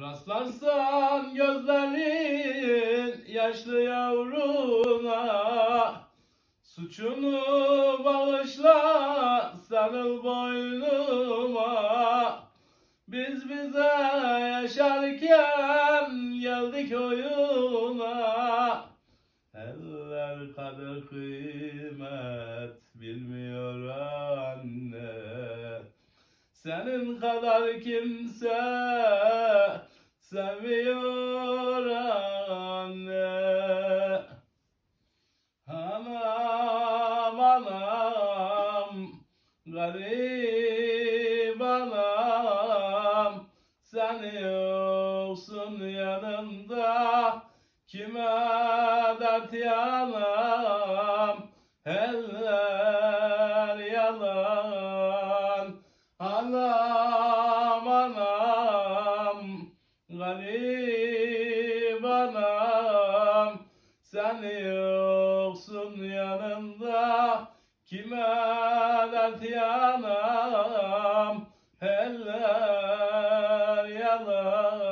Rastlarsan gözlerin yaşlı yavruna Suçunu bağışla sarıl boynuma. Biz bize yaşarken geldik oyuna. Eller kader kıymet bilmiyor anne. Senin kadar kimse sevmiyor anne. Anam anam garip anam. Sen yoksun yanımda kime dert yanam? Eller yalan. Anam garip anam Sen yoksun yanımda. Kime dert yanam? Eller yalan